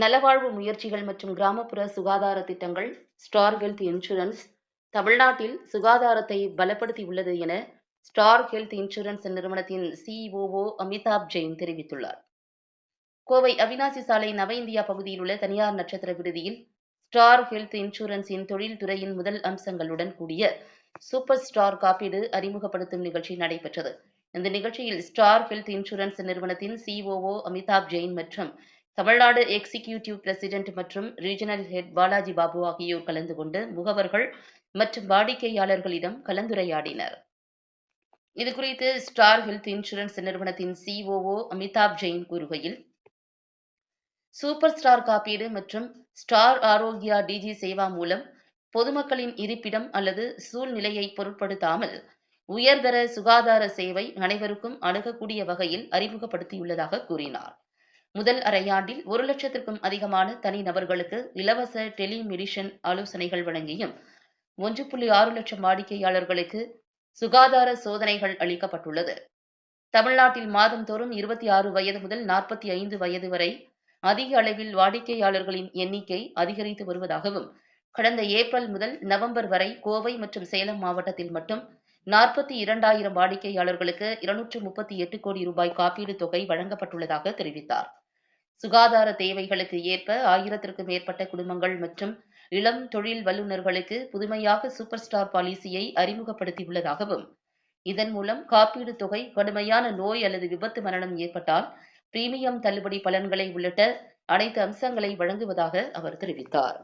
நலவாழ்வு முயற்சிகள் மற்றும் கிராமப்புற சுகாதார திட்டங்கள் ஸ்டார் ஹெல்த் இன்சூரன்ஸ் தமிழ்நாட்டில் சுகாதாரத்தை பலப்படுத்தியுள்ளது என ஸ்டார் ஹெல்த் இன்சூரன்ஸ் நிறுவனத்தின் சிஇஓஓ அமிதாப் ஜெயின் தெரிவித்துள்ளார். கோவை அவினாசி சாலை நவ இந்தியா பகுதியில் உள்ள தனியார் நட்சத்திர விடுதியில் ஸ்டார் ஹெல்த் இன்சூரன்ஸின் தொழில்துறையின் முதல் அம்சங்களுடன் கூடிய சூப்பர் ஸ்டார் காப்பீடு அறிமுகப்படுத்தும் நிகழ்ச்சி நடைபெற்றது. இந்த நிகழ்ச்சியில் ஸ்டார் ஹெல்த் இன்சூரன்ஸ் நிறுவனத்தின் சிஓஓ அமிதாப் ஜெயின் மற்றும் தமிழ்நாடு எக்ஸிகியூட்டிவ் பிரசிடென்ட் மற்றும் ரீஜனல் ஹெட் பாலாஜி பாபு ஆகியோர் கலந்து கொண்டு முகவர்கள் மற்றும் வாடிக்கையாளர்களிடம் கலந்துரையாடினர். இதுகுறித்து ஸ்டார் ஹெல்த் இன்சூரன்ஸ் நிறுவனத்தின் சிஓஓ அமிதாப் ஜெயின் கூறுகையில் சூப்பர் ஸ்டார் காப்பீடு மற்றும் ஸ்டார் ஆரோக்கியா டிஜி சேவா மூலம் பொதுமக்களின் இருப்பிடம் அல்லது சூழ்நிலையை பொருட்படுத்தாமல் உயர்தர சுகாதார சேவை அனைவருக்கும் அணுகக்கூடிய வகையில் அறிமுகப்படுத்தியுள்ளதாக கூறினார். முதல் அரையாண்டில் ஒரு லட்சத்திற்கும் அதிகமான தனிநபர்களுக்கு இலவச டெலிமெடிஷன் ஆலோசனைகள் வழங்கியும் ஒன்று புள்ளி ஆறு லட்சம் வாடிக்கையாளர்களுக்கு சுகாதார சோதனைகள் அளிக்கப்பட்டுள்ளது. தமிழ்நாட்டில் மாதந்தோறும் இருபத்தி ஆறு வயது முதல் நாற்பத்தி ஐந்து வயது வரை அதிக அளவில் வாடிக்கையாளர்களின் எண்ணிக்கை அதிகரித்து வருவதாகவும் கடந்த ஏப்ரல் முதல் நவம்பர் வரை கோவை மற்றும் சேலம் மாவட்டத்தில் மட்டும் நாற்பத்தி இரண்டாயிரம் வாடிக்கையாளர்களுக்கு இருநூற்று முப்பத்தி எட்டு கோடி ரூபாய் காப்பீடு தொகை வழங்கப்பட்டுள்ளதாக தெரிவித்தார். சுகாதார தேவைகளுக்கு ஏற்ப ஆயிரத்திற்கும் மேற்பட்ட குடும்பங்கள் மற்றும் இளம் தொழில் வல்லுநர்களுக்கு புதுமையாக சூப்பர் ஸ்டார் பாலிசியை அறிமுகப்படுத்தியுள்ளதாகவும் இதன் மூலம் காப்பீடு தொகை கடுமையான நோய் அல்லது விபத்து மரணம் ஏற்பட்டால் பிரீமியம் தள்ளுபடி பலன்களை உள்ளிட்ட அனைத்து அம்சங்களை வழங்குவதாக அவர் தெரிவித்தார்.